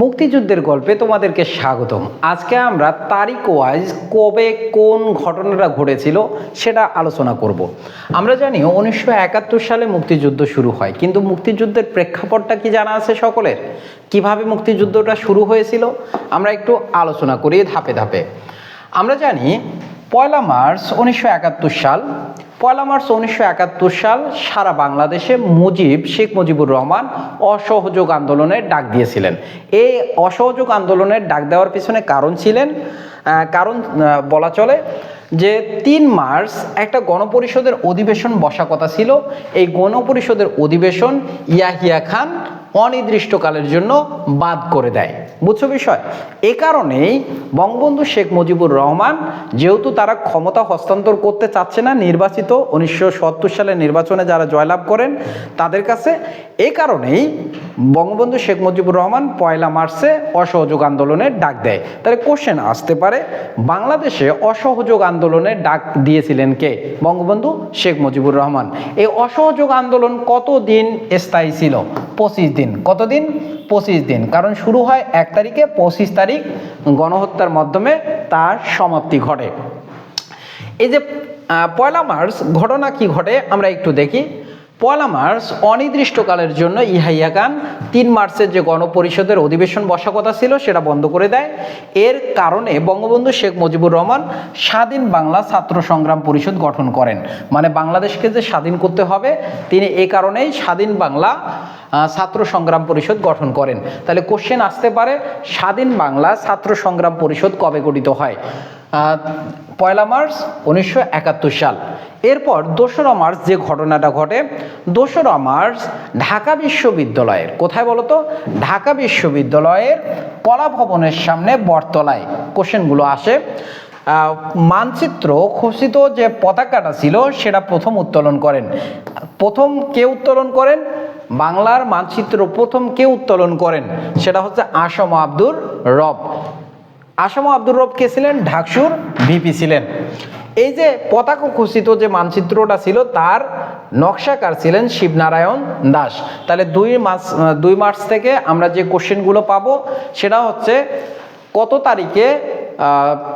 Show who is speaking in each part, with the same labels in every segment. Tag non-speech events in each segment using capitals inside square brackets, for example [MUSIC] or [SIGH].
Speaker 1: মুক্তিযুদ্ধের গল্পে তোমাদেরকে স্বাগতম। আজকে আমরা তারিখ ওয়াইজ কবে কোন ঘটনাটা ঘটেছিল সেটা আলোচনা করব। আমরা জানি উনিশশো একাত্তর সালে মুক্তিযুদ্ধ শুরু হয়, কিন্তু মুক্তিযুদ্ধের প্রেক্ষাপটটা কি জানা আছে সকলের? কীভাবে মুক্তিযুদ্ধটা শুরু হয়েছিল? আমরা একটু আলোচনা করি ধাপে ধাপে। আমরা জানি পয়লা মার্চ উনিশশো একাত্তর সাল। পয়লা মার্চ উনিশশো একাত্তর সাল সারা বাংলাদেশে মুজিব, শেখ মুজিবুর রহমান অসহযোগ আন্দোলনের ডাক দিয়েছিলেন। এই অসহযোগ আন্দোলনের ডাক দেওয়ার পিছনে কারণ ছিলেন কারণ বলা চলে যে তিন মার্চ একটা গণপরিষদের অধিবেশন বসা কথা ছিল। এই গণপরিষদের অধিবেশন ইয়াহিয়া খান অনির্দিষ্টকালের জন্য বাদ করে দেয়। বুঝছ বিষয়? এ কারণেই বঙ্গবন্ধু শেখ মুজিবুর রহমান যেহেতু তারা ক্ষমতা হস্তান্তর করতে চাচ্ছে না, নির্বাচিত উনিশশো সালে নির্বাচনে যারা জয়লাভ করেন তাদের কাছে, এ কারণেই বঙ্গবন্ধু শেখ মুজিবুর রহমান পয়লা মার্চে অসহযোগ আন্দোলনের ডাক দেয়। তাহলে কোশ্চেন আসতে পারে, বাংলাদেশে অসহযোগ আন্দোলনের ডাক দিয়েছিলেন কে? বঙ্গবন্ধু শেখ মুজিবুর রহমান। এই অসহযোগ আন্দোলন কতদিন স্থায়ী ছিল? পঁচিশ দিন। কতদিন? পঁচিশ দিন। কারণ শুরু হয় এক তারিখে, পঁচিশ তারিখ গণহত্যার মাধ্যমে তার সমাপ্তি ঘটে। এই যে পয়লা মার্চ, ঘটনা কি ঘটে? আমরা একটু দেখি। পয়লা মার্চ অনির্দিষ্টকালের জন্য ইহাইয়া খান তিন মার্চের যে গণপরিষদের অধিবেশন বসা কথা ছিল, সেটা বন্ধ করে দেয়। এর কারণে বঙ্গবন্ধু শেখ মুজিবুর রহমান স্বাধীন বাংলা ছাত্র সংগ্রাম পরিষদ গঠন করেন। মানে বাংলাদেশকে যে স্বাধীন করতে হবে, তিনি এ কারণেই স্বাধীন বাংলা ছাত্র সংগ্রাম পরিষদ গঠন করেন। তাহলে কোশ্চেন আসতে পারে, স্বাধীন বাংলা ছাত্র সংগ্রাম পরিষদ কবে গঠিত হয়? পয়লা মার্চ উনিশশো একাত্তর সাল। এরপর দোসরা মার্চ যে ঘটনাটা ঘটে, দোসরা মার্চ ঢাকা বিশ্ববিদ্যালয়ের, কোথায় বলতো ঢাকা বিশ্ববিদ্যালয়ের কলা ভবনের সামনে বটতলায় কোশ্চেনগুলো আসে। মানচিত্র খচিত যে পতাকাটা ছিল, সেটা প্রথম উত্তোলন করেন। প্রথম কে উত্তোলন করেন? বাংলার মানচিত্র প্রথম কে উত্তোলন করেন? সেটা হচ্ছে আসম আব্দুর রব। আসম আব্দুর রব কে ছিলেন? ঢাকসুর ভিপি ছিলেন। এই যে পতাকা খচিত যে মানচিত্রটা ছিল, তার নকশাকার ছিলেন শিবনারায়ণ দাস। তাহলে দুই মার্চ দুই মার্চ থেকে আমরা যে কোশ্চেনগুলো পাবো, সেটা হচ্ছে কত তারিখে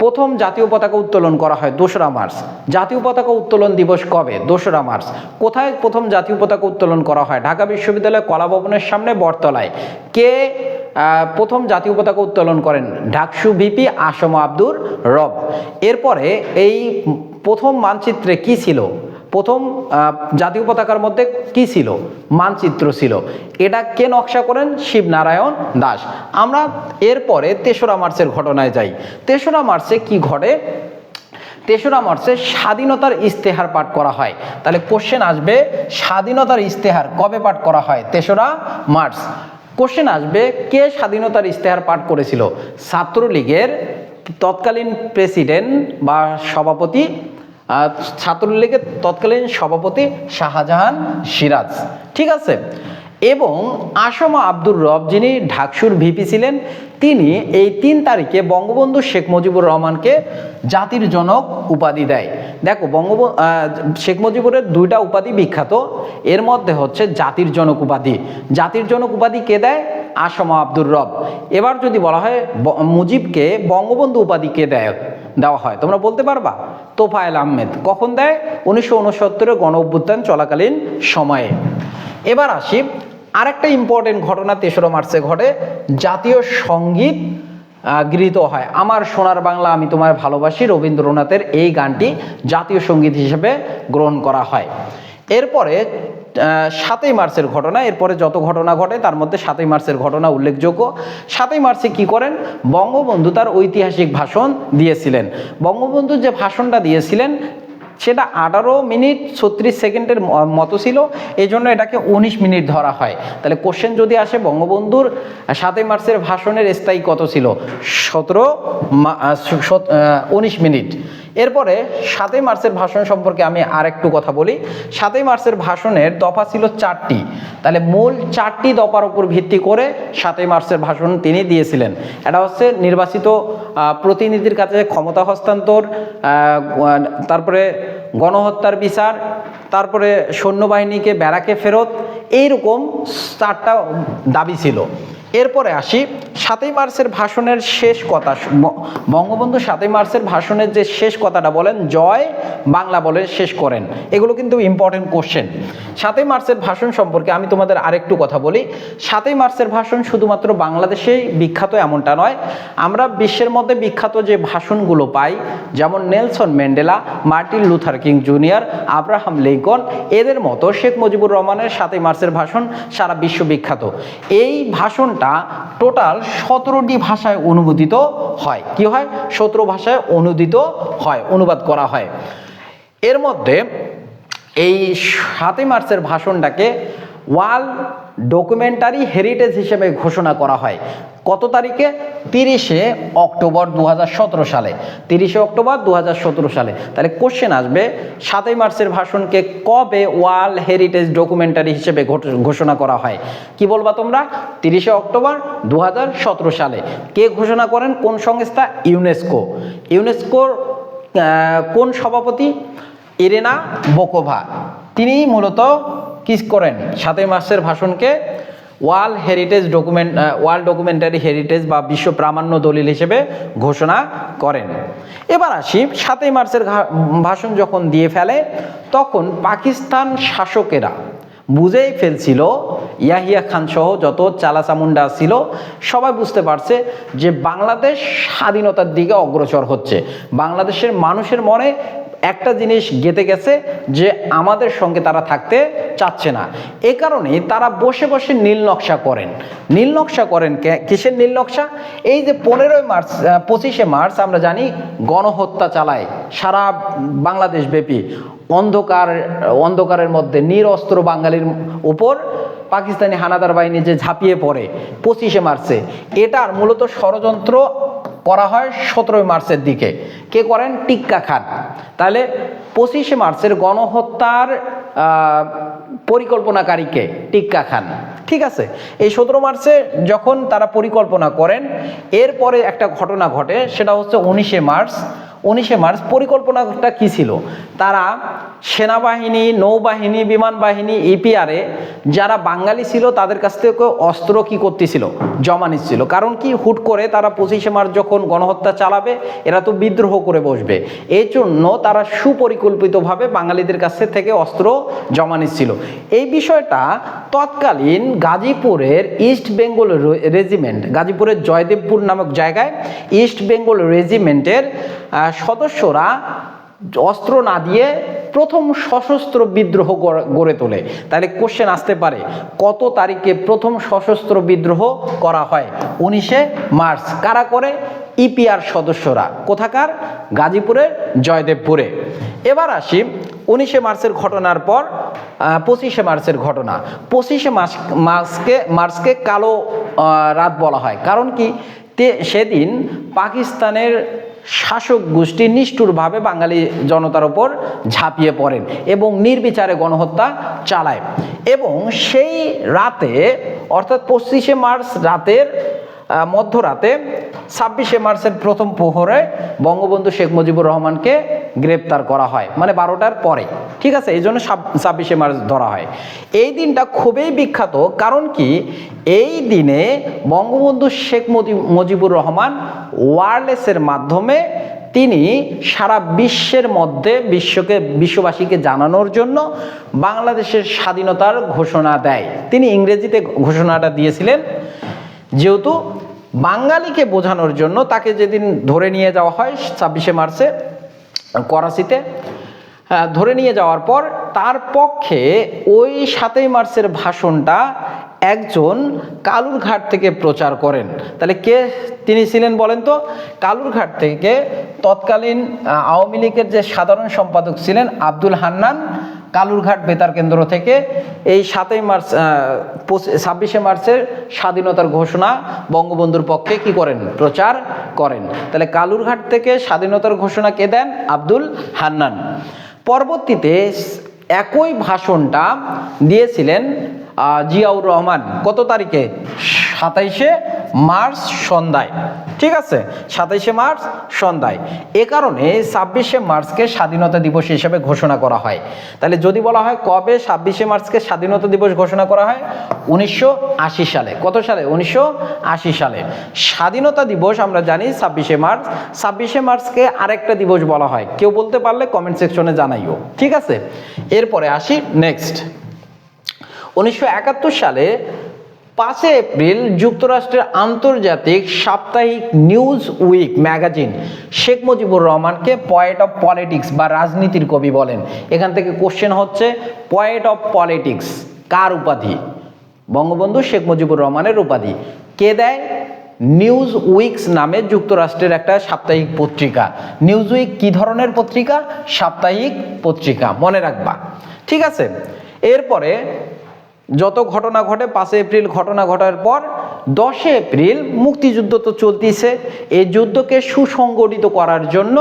Speaker 1: প্রথম জাতীয় পতাকা উত্তোলন করা হয়? দোসরা মার্চ। জাতীয় পতাকা উত্তোলন দিবস কবে? দোসরা মার্চ। কোথায় প্রথম জাতীয় পতাকা উত্তোলন করা হয়? ঢাকা বিশ্ববিদ্যালয় কলা ভবনের সামনে বটতলায়। কে প্রথম জাতীয় পতাকা উত্তোলন করেন ঢাকসু ভিপি আসম আব্দুর রব। এরপরে এই প্রথম মানচিত্রে কি ছিল? প্রথম জাতীয় পতাকার মধ্যে কি ছিল? মানচিত্র ছিল। এটা কে নকশা করেন? শিবনারায়ণ দাস। আমরা এরপরে তেসরা মার্চের ঘটনায় যাই। তেসরা মার্চে কি ঘটে? তেসরা মার্চে স্বাধীনতার ইস্তেহার পাঠ করা হয়। তাহলে কোশ্চেন আসবে, স্বাধীনতার ইস্তেহার কবে পাঠ করা হয়? তেসরা মার্চ। কোশ্চেন আসবে, কে স্বাধীনতার ইশতেহার পাঠ করেছিল? ছাত্রলীগের তৎকালীন প্রেসিডেন্ট বা সভাপতি ছাত্রলীগের তৎকালীন সভাপতি শাহজাহান সিরাজ। ঠিক আছে? এবং আসমা আব্দুর রব যিনি ঢাকসুর ভিপি ছিলেন, তিনি এই তিন তারিখে বঙ্গবন্ধু শেখ মুজিবুর রহমানকে জাতির জনক উপাধি দেয়। দেখো বঙ্গবন্ধু শেখ মুজিবুরের দুইটা উপাধি বিখ্যাত। এর মধ্যে হচ্ছে জাতির জনক উপাধি। জাতির জনক উপাধি কে দেয়? আসমা আব্দুর রব। এবার যদি বলা হয় মুজিবকে বঙ্গবন্ধু উপাধি কে দেয়, দেওয়া হয়, তোমরা বলতে পারবা? তোফায়েল আহমেদ। কখন দেয়? উনিশশো উনসত্তরের গণ অভ্যুত্থান চলাকালীন সময়ে। এবার আসি আরেকটা ইম্পর্টেন্ট ঘটনা তেসরা মার্চে ঘটে। জাতীয় সংগীত গৃহীত হয়। আমার সোনার বাংলা আমি তোমায় ভালোবাসি, রবীন্দ্রনাথের এই গানটি জাতীয় সংগীত হিসেবে গ্রহণ করা হয়। এরপরে সাতই মার্চের ঘটনা, এরপরে যত ঘটনা ঘটে, তার মধ্যে সাতই মার্চের ঘটনা উল্লেখযোগ্য। সাতই মার্চে কি করেন? বঙ্গবন্ধু তার ঐতিহাসিক ভাষণ দিয়েছিলেন। বঙ্গবন্ধু যে ভাষণটা দিয়েছিলেন সেটা আঠারো মিনিট ছত্রিশ সেকেন্ডের মতো ছিল। এই জন্য এটাকে উনিশ মিনিট ধরা হয়। তাহলে কোশ্চেন যদি আসে, বঙ্গবন্ধুর সাতই মার্চের ভাষণের স্থায়ী কত ছিল? সতেরো উনিশ মিনিট। এরপরে সাতই মার্চের ভাষণ সম্পর্কে আমি আর একটু কথা বলি। সাতই মার্চের ভাষণের দফা ছিল চারটি। তাহলে মূল চারটি দফার উপর ভিত্তি করে সাতই মার্চের ভাষণ তিনি দিয়েছিলেন। এটা হচ্ছে নির্বাচিত প্রতিনিধির কাছে ক্ষমতা হস্তান্তর তারপরে গণহত্যার বিচার, তারপরে সৈন্যবাহিনীকে ব্যারাকে ফেরত, এইরকম চারটা দাবি ছিল। এরপরে আসি, সাতই মার্চের ভাষণের শেষ কথা বঙ্গবন্ধু সাতই মার্চের ভাষণের যে শেষ কথাটা বলেন, জয় বাংলা বলে শেষ করেন। এগুলো কিন্তু ইম্পর্টেন্ট কোশ্চেন সাতই মার্চের ভাষণ সম্পর্কে আমি তোমাদের আরেকটু কথা বলি। সাতই মার্চের ভাষণ শুধুমাত্র বাংলাদেশেই বিখ্যাত এমনটা নয়, আমরা বিশ্বের মধ্যে বিখ্যাত যে ভাষণগুলো পাই, যেমন Nelson Mandela, Martin Luther King junior, Abraham Lincoln, এদের মতো শেখ মুজিবুর রহমানের সাতই মার্চের ভাষণ সারা বিশ্ব বিখ্যাত। এই ভাষণটা টোটাল সতেরোটি ভাষায় অনুমোদিত হয়। কি হয়? সতেরো ভাষায় অনুদিত হয়, অনুবাদ করা হয়। এর মধ্যে এই সাতই মার্চের ভাষণটাকে ওয়ার্ল্ড ডকুমেন্টারি হেরিটেজ হিসেবে ঘোষণা করা হয়। কত তারিখে? তিরিশে অক্টোবর দু হাজার সতেরো সালে। তিরিশে অক্টোবর দু হাজার সতেরো সালে। তাহলে কোশ্চেন আসবে, সাতই মার্চের ভাষণকে কবে ওয়ার্ল্ড হেরিটেজ ডকুমেন্টারি হিসেবে ঘোষণা করা হয়? কি বলবা তোমরা? তিরিশে অক্টোবর দু হাজার সতেরো সালে। কে ঘোষণা করেন? কোন সংস্থা? ইউনেস্কো ইউনেস্কোর কোন সভাপতি? Irina Bokova. তিনি মূলত কিস করেন। সাতই মার্চের ভাষণকে world heritage document world documentary heritage বা বিশ্ব প্রামাণ্য দলিল হিসেবে ঘোষণা করেন। এবার আসি, সাতই মার্চের ভাষণ যখন দিয়ে ফেলে, তখন পাকিস্তান শাসকেরা বুঝেই ফেলছিল, ইয়াহিয়া খান সহ যত চালাচামুন্ডা ছিল, সবাই বুঝতে পারছে যে বাংলাদেশ স্বাধীনতার দিকে অগ্রসর হচ্ছে। বাংলাদেশের মানুষের মনে একটা জিনিস গেঁথে গেছে যে আমাদের সঙ্গে তারা থাকতে চাচ্ছে না। এ কারণে তারা বসে বসে নীল নকশা করেন। নীল নকশা করেন কিসের নীল নকশা? এই যে পনেরোই মার্চ পঁচিশে মার্চ আমরা জানি গণহত্যা চালায় সারা বাংলাদেশ ব্যাপী। অন্ধকার, অন্ধকারের মধ্যে নিরস্ত্র বাঙালির উপর পাকিস্তানি হানাদার বাহিনী যে ঝাঁপিয়ে পড়ে পঁচিশে মার্চে। এটার মূলত ষড়যন্ত্র করা হয় সতেরোই মার্চের দিকে। কে করেন? টিক্কা খান। তাহলে পঁচিশে মার্চের গণহত্যার পরিকল্পনাকারীকে টিক্কা খান। ঠিক আছে? এই সতেরো মার্চে যখন তারা পরিকল্পনা করেন, এরপরে একটা ঘটনা ঘটে, সেটা হচ্ছে উনিশে মার্চ। উনিশে মার্চ পরিকল্পনাটা কি ছিল? তারা সেনাবাহিনী, নৌবাহিনী বিমান বাহিনী ইপিআরে যারা বাঙালি ছিল, তাদের কাছ থেকে অস্ত্র কি করতেছিল? জমা নিচ্ছিল। কারণ কি? হুট করে তারা পঁচিশে মার্চ যখন গণহত্যা চালাবে, এরা তো বিদ্রোহ করে বসবে। এই জন্য তারা সুপরিকল্পিতভাবে বাঙালিদের কাছ থেকে অস্ত্র জমা নিচ্ছিল। এই বিষয়টা তৎকালীন গাজীপুরের ইস্ট বেঙ্গল রেজিমেন্ট, গাজীপুরের জয়দেবপুর নামক জায়গায় ইস্ট বেঙ্গল রেজিমেন্টের সদস্যরা অস্ত্র না দিয়ে প্রথম সশস্ত্র বিদ্রোহ গড়ে- তোলে। তাহলে কোশ্চেন আসতে পারে, কত তারিখে প্রথম সশস্ত্র বিদ্রোহ করা হয়? উনিশে মার্চ। কারা করে? ইপিআর সদস্যরা। কোথাকার? গাজীপুরের জয়দেবপুরে। এবার আসি উনিশে মার্চের ঘটনার পর পঁচিশে মার্চের ঘটনা। পঁচিশে মার্চ মার্চকে মার্চকে কালো রাত বলা হয়। কারণ কি? তে, সেদিন পাকিস্তানের শাসক গোষ্ঠী নিষ্ঠুরভাবে বাঙালি জনতার ওপর ঝাঁপিয়ে পড়েন এবং নির্বিচারে গণহত্যা চালায়। এবং সেই রাতে, অর্থাৎ পঁচিশে মার্চ রাতের মধ্যরাতে, ছাব্বিশে মার্চের প্রথম প্রহরে বঙ্গবন্ধু শেখ মুজিবুর রহমানকে গ্রেপ্তার করা হয় মানে বারোটার পরে, ঠিক আছে? এই জন্য ছাব্বিশে মার্চ ধরা হয়। এই দিনটা খুবই বিখ্যাত, কারণ কি? এই দিনে বঙ্গবন্ধু শেখ মুজি- মুজিবুর রহমান ওয়ারলেসের মাধ্যমে তিনি সারা বিশ্বের মধ্যে বিশ্বকে, বিশ্ববাসীকে জানানোর জন্য বাংলাদেশের স্বাধীনতার ঘোষণা দেয়। তিনি ইংরেজিতে ঘোষণাটা দিয়েছিলেন, যেহেতু বাঙালিকে বোঝানোর জন্য তাকে যেদিন ধরে নিয়ে যাওয়া হয় ছাব্বিশে মার্চে করাচিতে ধরে নিয়ে যাওয়ার পর তার পক্ষে ওই সাতই মার্চের ভাষণটা একজন কালুরঘাট থেকে প্রচার করেন। তাহলে কে তিনি ছিলেন বলেন তো? কালুরঘাট থেকে তৎকালীন আওয়ামী লীগের যে সাধারণ সম্পাদক ছিলেন আব্দুল হান্নান কালুরঘাট বেতার কেন্দ্র থেকে এই সাতই মার্চ ছাব্বিশে মার্চের স্বাধীনতার ঘোষণা বঙ্গবন্ধুর পক্ষে কি করেন? প্রচার করেন। তাহলে কালুরঘাট থেকে স্বাধীনতার ঘোষণা কে দেন? আব্দুল হান্নান। পরবর্তীতে একই ভাষণটা দিয়েছিলেন জিয়াউর রহমান। কত তারিখে? সাতাইশে মার্চ সন্ধ্যায়, ঠিক আছে? সাতাইশে মার্চ সন্ধ্যায়। এ কারণে ছাব্বিশে মার্চকে স্বাধীনতা দিবস হিসেবে ঘোষণা করা হয়। তাহলে যদি বলা হয় কবে ছাব্বিশে মার্চকে স্বাধীনতা দিবস ঘোষণা করা হয়? উনিশশো আশি সালে। কত সালে? উনিশশো আশি সালে। স্বাধীনতা দিবস আমরা জানি ছাব্বিশে মার্চ। ছাব্বিশে মার্চকে আরেকটা দিবস বলা হয়। কেউ বলতে পারলে কমেন্ট সেকশনে জানাইও। ঠিক আছে? এরপরে আসি নেক্সট উনিশশো একাত্তর সালে পাঁচে এপ্রিল যুক্তরাষ্ট্রের আন্তর্জাতিক সাপ্তাহিক Newsweek magazine Sheikh Mujibur রহমানকে পয়েট অফ পলিটিক্স বা রাজনীতির কবি বলেন। এখান থেকে কোশ্চেন হচ্ছে, পয়েট অফ পলিটিক্স কার উপাধি? বঙ্গবন্ধু শেখ মুজিবুর রহমানের উপাধি। কে দেয়? নিউজ উইকস নামে যুক্তরাষ্ট্রের একটা সাপ্তাহিক পত্রিকা। নিউজ উইক কী ধরনের পত্রিকা? সাপ্তাহিক পত্রিকা। মনে রাখবা। ঠিক আছে? এরপরে যত ঘটনা ঘটে পাঁচে এপ্রিল ঘটনা ঘটার পর দশে এপ্রিল মুক্তিযুদ্ধ তো চলতিছে। এই যুদ্ধকে সুসংগঠিত করার জন্য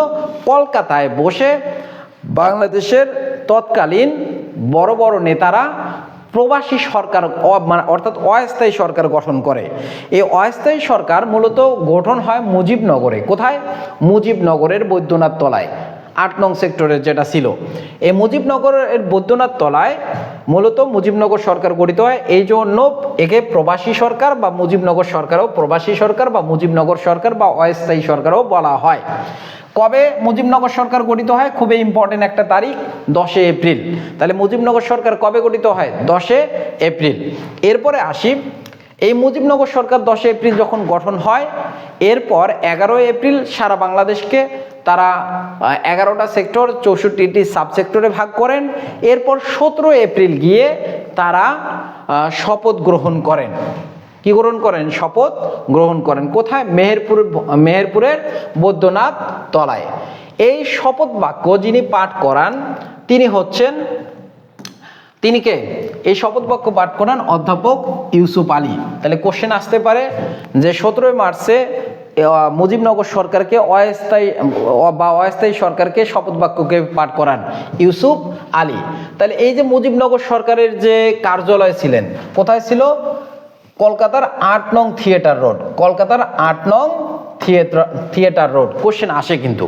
Speaker 1: কলকাতায় বসে বাংলাদেশের তৎকালীন বড় বড় নেতারা প্রবাসী সরকার মানে অর্থাৎ অস্থায়ী সরকার গঠন করে। এই অস্থায়ী সরকার মূলত গঠন হয় মুজিবনগরে। কোথায়? মুজিবনগরের বৈদ্যনাথ তলায়। আট নং সেক্টরের যেটা ছিল। এই মুজিবনগরের বৈদ্যনাথ তলায় মূলত মুজিবনগর সরকার গঠিত হয়। এই জন্য একে প্রবাসী সরকার বা মুজিবনগর সরকারও প্রবাসী সরকার বা মুজিবনগর সরকার বা অস্থায়ী সরকারও বলা হয়। কবে মুজিবনগর সরকার গঠিত হয়? খুবই ইম্পর্টেন্ট একটা তারিখ, দশে এপ্রিল। তাহলে মুজিবনগর সরকার কবে গঠিত হয়? দশে এপ্রিল। এরপরে আসি, এই মুজিবনগর সরকার দশে এপ্রিল যখন গঠন হয়, এরপর এগারোই এপ্রিল সারা বাংলাদেশকে তারা এগারোটা সেক্টর চৌষট্টিটি সাবসেক্টরে ভাগ করেন। এরপর সতেরো এপ্রিল গিয়ে তারা শপথ গ্রহণ করেন। কি গ্রহণ করেন? শপথ গ্রহণ করেন। কোথায়? মেহেরপুর, মেহেরপুরের বৈদ্যনাথ তলায়। এই শপথ বাক্য যিনি পাঠ করান, তিনি হচ্ছেন তিনি কে? এই শপথ বাক্য পাঠ করান অধ্যাপক ইউসুফ আলী। তাহলে কোশ্চেন আসতে পারে যে সতেরোই মার্চে মুজিবনগর সরকারকে অস্থায়ী বা অস্থায়ী সরকারকে শপথ বাক্যকে পাঠ করান ইউসুফ আলী। তাহলে এই যে মুজিবনগর সরকারের যে কার্যালয় ছিলেন, কোথায় ছিল? কলকাতার আট নং থিয়েটার রোড। কলকাতার আট নং থিয়েটার থিয়েটার রোড। কোশ্চেন আসে কিন্তু।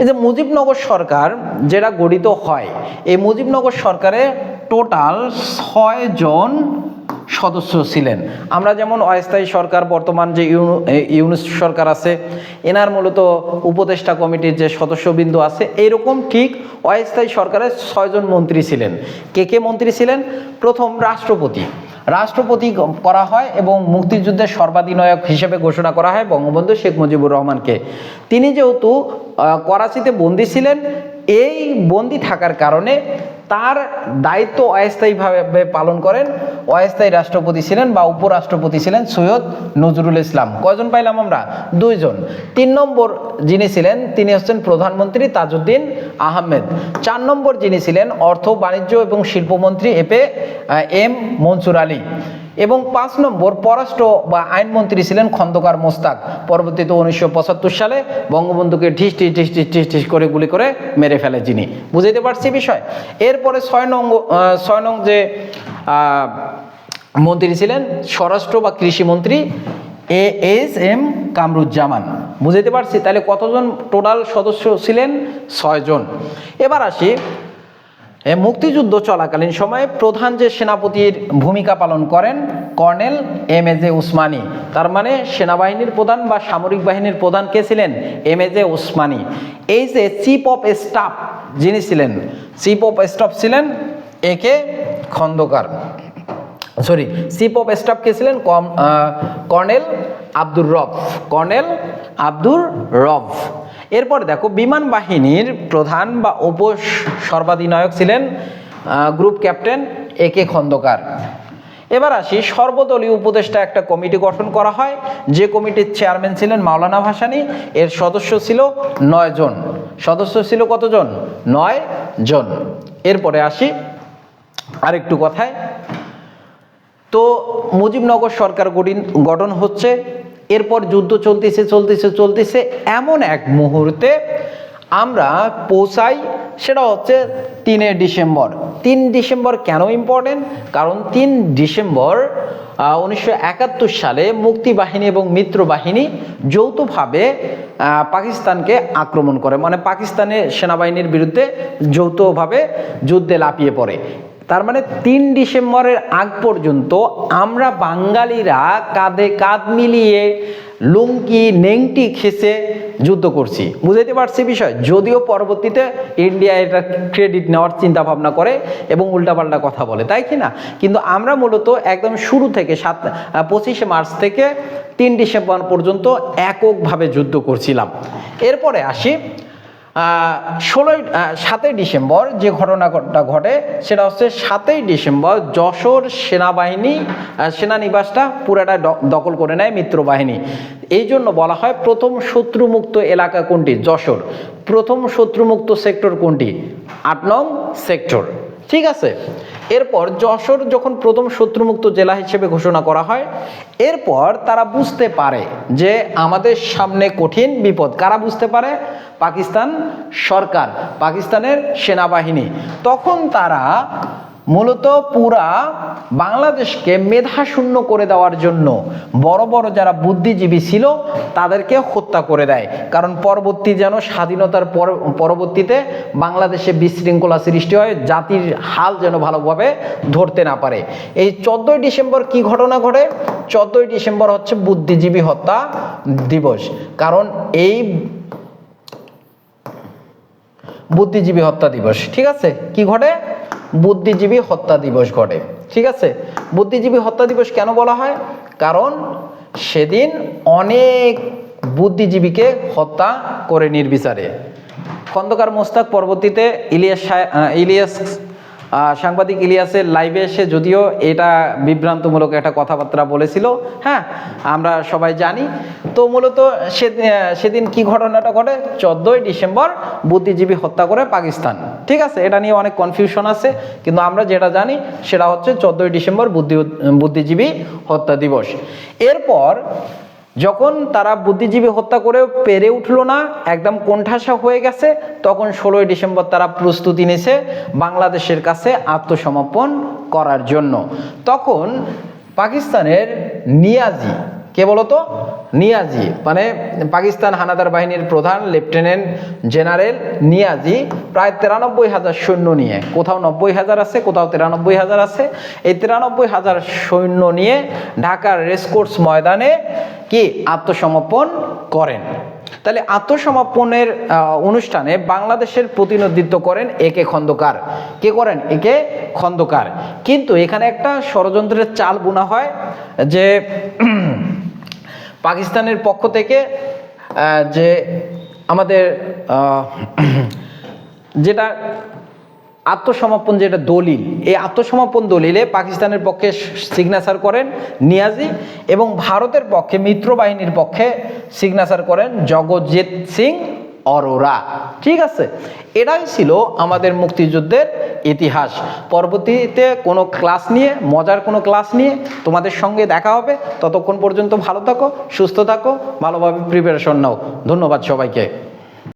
Speaker 1: এই যে মুজিবনগর সরকার যেটা গঠিত হয়, এই মুজিবনগর সরকারে টোটাল ছয় জন সদস্য ছিলেন। আমরা যেমন অস্থায়ী সরকার, বর্তমান যে ইউনু- ইউনুস সরকার আছে, এনার মূলত উপদেষ্টা কমিটির যে সদস্যবৃন্দ আছে এইরকম ঠিক অস্থায়ী সরকারের ছয়জন মন্ত্রী ছিলেন। কে কে মন্ত্রী ছিলেন? প্রথম রাষ্ট্রপতি। রাষ্ট্রপতি করা হয় এবং মুক্তিযুদ্ধের সর্বাধিনায়ক হিসেবে ঘোষণা করা হয় বঙ্গবন্ধু শেখ মুজিবুর রহমানকে। তিনি যেহেতু করাচিতে বন্দী ছিলেন, এই বন্দী থাকার কারণে তার দায়িত্ব অস্থায়ীভাবে পালন করেন অস্থায়ী রাষ্ট্রপতি ছিলেন বা উপরাষ্ট্রপতি ছিলেন সৈয়দ নজরুল ইসলাম। কয়জন পাইলাম আমরা? দুইজন। তিন নম্বর যিনি ছিলেন, তিনি হচ্ছেন প্রধানমন্ত্রী তাজউদ্দিন আহমেদ। চার নম্বর যিনি ছিলেন, অর্থ, বাণিজ্য এবং শিল্পমন্ত্রী এপে এম মনসুর আলী। এবং পাঁচ নম্বর পররাষ্ট্র বা আইনমন্ত্রী ছিলেন খন্দকার মোস্তাক। পরবর্তীতে উনিশশো সালে বঙ্গবন্ধুকে ঢিস ঢিস ঢিস ঢিস ঢিস ঢিস করে গুলি করে মেরে ফেলে যিনি। বুঝাইতে পারছি বিষয়? এরপরে ছয় নং ছয় নং যে মন্ত্রী ছিলেন স্বরাষ্ট্র বা কৃষিমন্ত্রী এ এস এম কামরুজ্জামান। বুঝাইতে পারছি? তাহলে কতজন টোটাল সদস্য ছিলেন? ছয়জন। এবার আসি মুক্তিযুদ্ধ চলাকালীন সময়ে প্রধান যে সেনাপতির ভূমিকা পালন করেন কর্নেল এম এ উসমানী। তার মানে সেনাবাহিনীর প্রধান বা সামরিক বাহিনীর প্রধান কে ছিলেন? M A Osmani. এই যে চিফ অফ স্টাফ যিনি ছিলেন, চিফ অফ স্টাফ ছিলেন A K Khandakar. Sorry, chief of staff কে ছিলেন কর্নেল আব্দুর রব। কর্নেল আব্দুর রব। এরপর দেখো, বিমান বাহিনীর প্রধান বা উপ সর্বাধিনায়ক ছিলেন group captain A K Khandakar. এবার আসি, সর্বদলীয় উপদেষ্টা একটা কমিটি গঠন করা হয়। যে কমিটির চেয়ারম্যান ছিলেন মাওলানা ভাসানি, এর সদস্য ছিল নয় জন। সদস্য ছিল কতজন? নয় জন। এরপরে আসি, আরেকটু কথায়। তো মুজিবনগর সরকার গঠিন- হচ্ছে এরপর যুদ্ধ চলতেছে চলতেছে চলতেছে। এমন এক মুহূর্তে আমরা পৌঁছাই, সেটা হচ্ছে তিনে ডিসেম্বর। তিন ডিসেম্বর কেন ইম্পর্টেন্ট কারণ তিন ডিসেম্বর উনিশশো একাত্তর সালে মুক্তিবাহিনী এবং মিত্র বাহিনী যৌথভাবে পাকিস্তানকে আক্রমণ করে। মানে পাকিস্তানের সেনাবাহিনীর বিরুদ্ধে যৌথভাবে যুদ্ধে লাফিয়ে পড়ে। তার মানে তিন ডিসেম্বরের আগ পর্যন্ত আমরা বাঙালিরা কাঁধে কাঁধ মিলিয়ে লুঙ্কি নেংটি খেসে যুদ্ধ করছি। বুঝাইতে পারছি বিষয়? যদিও পরবর্তীতে ইন্ডিয়া এটা ক্রেডিট নেওয়ার চিন্তা ভাবনা করে এবং উল্টাপাল্টা কথা বলে, তাই কি না? কিন্তু আমরা মূলত একদম শুরু থেকে সাত পঁচিশে মার্চ থেকে তিন ডিসেম্বর পর্যন্ত এককভাবে যুদ্ধ করছিলাম। এরপরে আসি ষোলোই সাতই ডিসেম্বর যে ঘটনাটা ঘটে, সেটা হচ্ছে সাতই ডিসেম্বর যশোর সেনাবাহিনী সেনানিবাসটা পুরাটা দখল করে নেয় মিত্রবাহিনী। এই জন্য বলা হয় প্রথম শত্রুমুক্ত এলাকা কোনটি? যশোর। প্রথম শত্রুমুক্ত সেক্টর কোনটি? আট নং সেক্টর। ঠিক আছে? এরপর যশোর যখন প্রথম শত্রুমুক্ত জেলা হিসেবে ঘোষণা করা হয়, এরপর তারা বুঝতে পারে যে আমাদের সামনে কঠিন বিপদ। কারা বুঝতে পারে? পাকিস্তান সরকার, পাকিস্তানের সেনাবাহিনী। তখন তারা মূলত পুরা বাংলাদেশকে মেধাশূন্য করে দেওয়ার জন্য বড় বড় যারা বুদ্ধিজীবী ছিল তাদেরকে হত্যা করে দেয়। কারণ পরবর্তী যেন স্বাধীনতার পর- পরবর্তীতে বাংলাদেশে বিশৃঙ্খলা সৃষ্টি হয়, জাতির হাল যেন ভালোভাবে ধরতে না পারে। এই চোদ্দোই ডিসেম্বর কি ঘটনা ঘটে? চোদ্দোই ডিসেম্বর হচ্ছে বুদ্ধিজীবী হত্যা দিবস। কারণ এই বুদ্ধিজীবী হত্যা দিবস, ঠিক আছে? কি ঘটে? বুদ্ধিজীবী হত্যা দিবস ঘটে। ঠিক আছে? বুদ্ধিজীবী হত্যা দিবস কেন বলা হয়? কারণ সেদিন অনেক বুদ্ধিজীবীকে হত্যা করে নির্বিচারে। খন্দকার মোস্তাক পরবর্তীতে ইলিয়াস ইলিয়াস সাংবাদিক ইলিয়াসের লাইভে এসে যদিও এটা বিভ্রান্তমূলক একটা কথাবার্তা বলেছিল হ্যাঁ আমরা সবাই জানি। তো মূলত সেদিন সেদিন কি ঘটনাটা ঘটে? চোদ্দোই ডিসেম্বর বুদ্ধিজীবী হত্যা করে পাকিস্তান। ঠিক আছে, এটা নিয়ে অনেক কনফিউশন আছে, কিন্তু আমরা যেটা জানি সেটা হচ্ছে চোদ্দোই ডিসেম্বর বুদ্ধি, বুদ্ধিজীবী হত্যা দিবস। এরপর যখন তারা বুদ্ধিজীবী হত্যা করেও পেরে উঠল না, একদম কোণঠাসা হয়ে গেছে, তখন ষোলোই ডিসেম্বর তারা প্রস্তুতি নিছে বাংলাদেশের কাছে আত্মসমর্পণ করার জন্য। তখন পাকিস্তানের নিয়াজি কে বলতো? নিয়াজি মানে পাকিস্তান হানাদার বাহিনীর প্রধান লেফটেন্যান্ট জেনারেল নিয়াজি প্রায় তিরানব্বই হাজার সৈন্য নিয়ে। কোথাও নব্বই হাজার আছে, কোথাও তিরানব্বই হাজার আছে। এই তিরানব্বই হাজার সৈন্য নিয়ে ঢাকার রেসকোর্স ময়দানে কি আত্মসমর্পণ করেন? তাহলে আত্মসমর্পণের অনুষ্ঠানে বাংলাদেশের প্রতিনিধিত্ব করেন একে খন্দকার। কে করেন? একে খন্দকার। কিন্তু এখানে একটা ষড়যন্ত্রের চাল বোনা হয় যে পাকিস্তানের পক্ষ থেকে যে আমাদের [CLEARS THROAT] যেটা আত্মসমর্পণ, যেটা দলিল, এই আত্মসমর্পণ দলিলে পাকিস্তানের পক্ষে সিগনেচার করেন নিয়াজি এবং ভারতের পক্ষে মিত্র বাহিনীর পক্ষে সিগনেচার করেন জগজিৎ সিং অরোরা। ঠিক আছে? এটাই ছিল আমাদের মুক্তিযুদ্ধের ইতিহাস। পরবর্তীতে কোনো ক্লাস নিয়ে, মজার কোনো ক্লাস নিয়ে তোমাদের সঙ্গে দেখা হবে। ততক্ষণ পর্যন্ত ভালো থাকো, সুস্থ থাকো, ভালোভাবে প্রিপারেশন নাও। ধন্যবাদ সবাইকে।